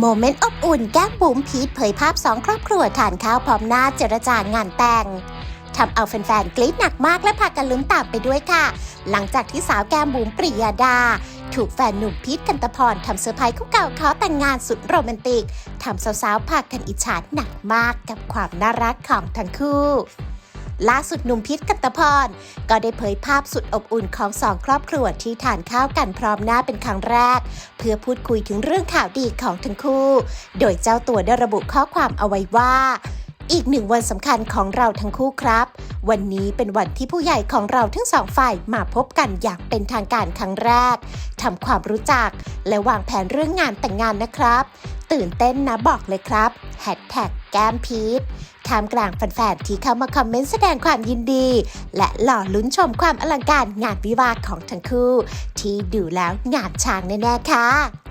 โมเมนต์อบอุ่นแก้มบุ๋มพีทเผยภาพสองครอบครัวทานข้าวพร้อมหน้าเจรจางานแต่งทำเอาแฟนๆกรี๊ดหนักมากและพากันลุ้นตามไปด้วยค่ะ หลังจากที่สาวแก้มบุ๋มปริยาดา ถูกแฟนหนุ่มพีทกันตะพรทำเซอร์ไพรส์คู่เก่าเขอแต่งงานสุดโรแมนติกทำสาวๆพากันอิจฉาหนักมากกับความน่ารักของทั้งคู่ ล่าสุดหนุ่มพิษกันตะพร ก็ได้เผยภาพสุดอบอุ่นของสองครอบครัวที่ทานข้าวกันพร้อมหน้าเป็นครั้งแรก เพื่อพูดคุยถึงเรื่องข่าวดีของทั้งคู่ โดยเจ้าตัวได้ระบุข้อความเอาไว้ว่า อีกหนึ่งวันสำคัญของเราทั้งคู่ครับวันนี้เป็นวันที่ผู้ใหญ่ของเราทั้งสองฝ่ายมาพบกันอย่างเป็นทางการครั้งแรก ทำความรู้จัก และวางแผนเรื่องงานแต่งงานนะครับ ตื่นเต้นนะบอกเลยครับแฮชแท็ก แก้มพีทท่ามกลางแฟนๆที่เข้ามาคอมเมนต์แสดงความยินดี และหล่อลุ้นชมความอลังการงานวิวาของทั้งคู่ ที่ดูแล้วงานช้างแน่ๆค่ะ